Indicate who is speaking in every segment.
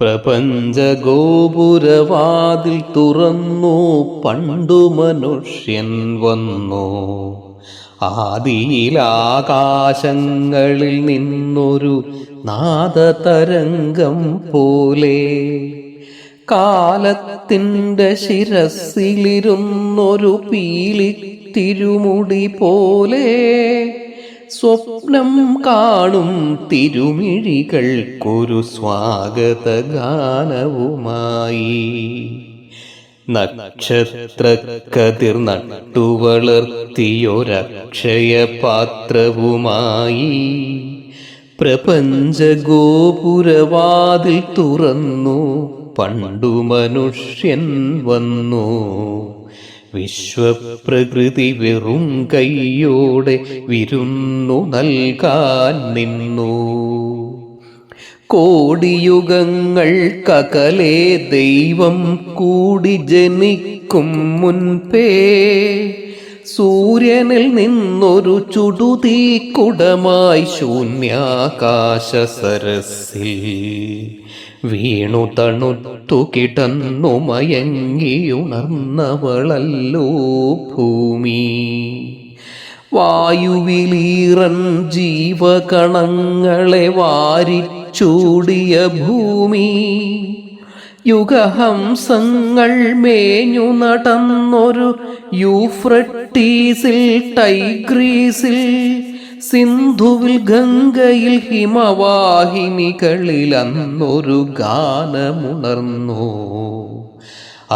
Speaker 1: പ്രപഞ്ച ഗോപുരവാതിൽ തുറന്നു പണ്ടു മനുഷ്യൻ വന്നു. ആദിയിലാകാശങ്ങളിൽ നിന്നൊരു നാദതരംഗം പോലെ കാലത്തിന്റെ ശിരസിലിരുന്നൊരു പീലി തിരുമുടി പോലെ സ്വപ്നം കാണും തിരുമിഴികൾക്കൊരു സ്വാഗത ഗാനവുമായി നക്ഷത്രക്കതിർ നട്ടുവളർത്തിയൊരക്ഷയ പാത്രവുമായി പ്രപഞ്ച ഗോപുരവാതിൽ തുറന്നു പണ്ടു മനുഷ്യൻ വന്നു. വിശ്വപ്രകൃതി വെറും കൈയോടെ വിരുന്നു നൽകാൻ നിന്നു. കോടിയുഗങ്ങൾക്കകലെ ദൈവം കൂടി ജനിക്കും മുൻപേ സൂര്യനിൽ നിന്നൊരു ചുടുതീ കുടമായി ശൂന്യാകാശ സരസിൽ വീണു തണുത്തു കിടന്നു മയങ്ങിയുണർന്നവളല്ലോ ഭൂമി. വായുവിലീറൻ ജീവകണങ്ങളെ വാരിച്ചൂടിയ ഭൂമി. യുഗഹംസങ്ങൾ മേഞ്ഞു നടന്നൊരു യൂഫ്രട്ടീസിൽ ടൈഗ്രീസിൽ സിന്ധുവിൽ ഗംഗയിൽ ഹിമവാഹിനികളിൽ അന്നൊരു ഗാനമുണർന്നു.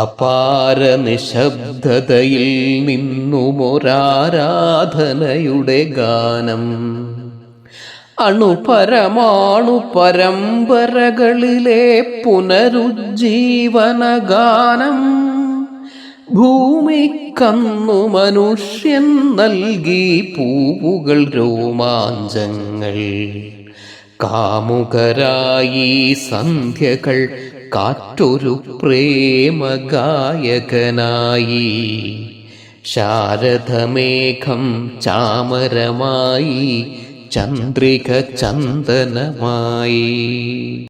Speaker 1: അപാര നിശബ്ദതയിൽ നിന്നുമൊരാരാധനയുടെ ഗാനം. അണുപരമാണു പരമ്പരകളിലെ പുനരുജ്ജീവന ഗാനം ഭൂമിക്കന്നു മനുഷ്യൻ നൽകി പൂവുകൾ രോമാഞ്ചങ്ങൾ. കാമുകരായി സന്ധ്യകൾ കാറ്റൊരു പ്രേമഗായകനായി. ശാരദമേഘം ചാമരമായി ചന്ദ്രിക ചന്ദനമായി.